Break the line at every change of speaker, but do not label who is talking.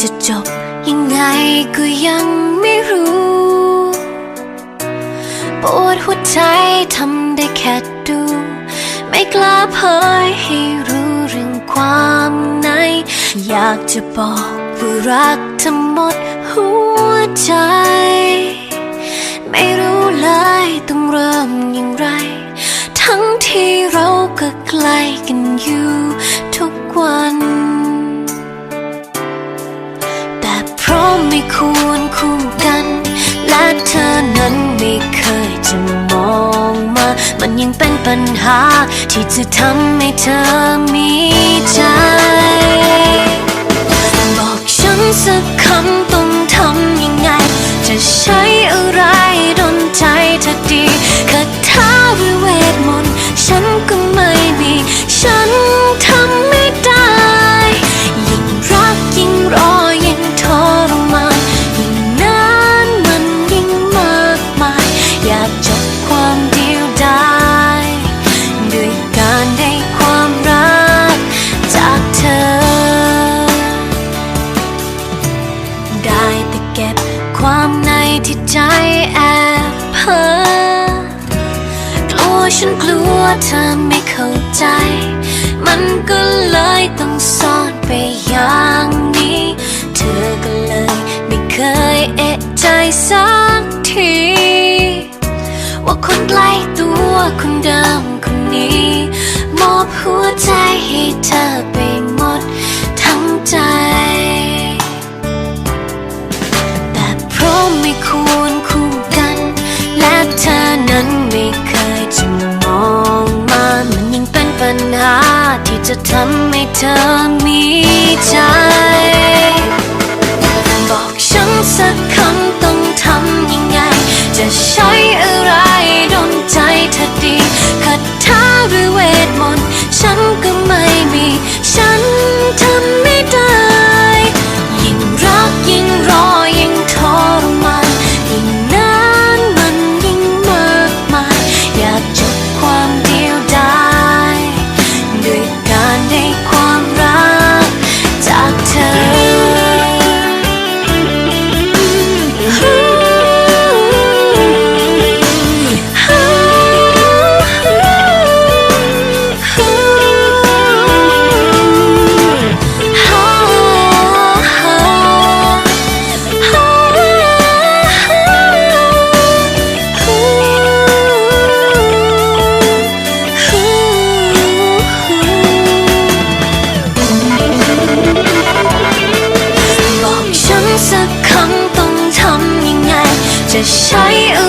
จะจบยังไงก็ยังไม่รู้ปวดหัวใจทำได้แค่ดู ไม่กล้าเผยให้รู้เรื่องความใน อยากจะบอกว่ารักเธอหมดหัวใจ ไม่รู้เลยต้องเริ่มอย่างไร ทั้งที่เราก็ใกล้กันอยู่ และเธอนั้นไม่เคยจะมองมา มันยังเป็นปัญหาที่จะทำให้เธอ เก็บความในที่ใจแอบเพ้อกลัวฉันกลัวเธอไม่เข้าใจ มันก็เลยต้องซ่อนไปอย่างนี้ เธอก็เลยไม่เคยเอะใจสักที ว่าคนใกล้ตัวคนเดิมคนนี้ มอบหัวใจให้เธอไปหมด จะทำให้เธอมีใจ บ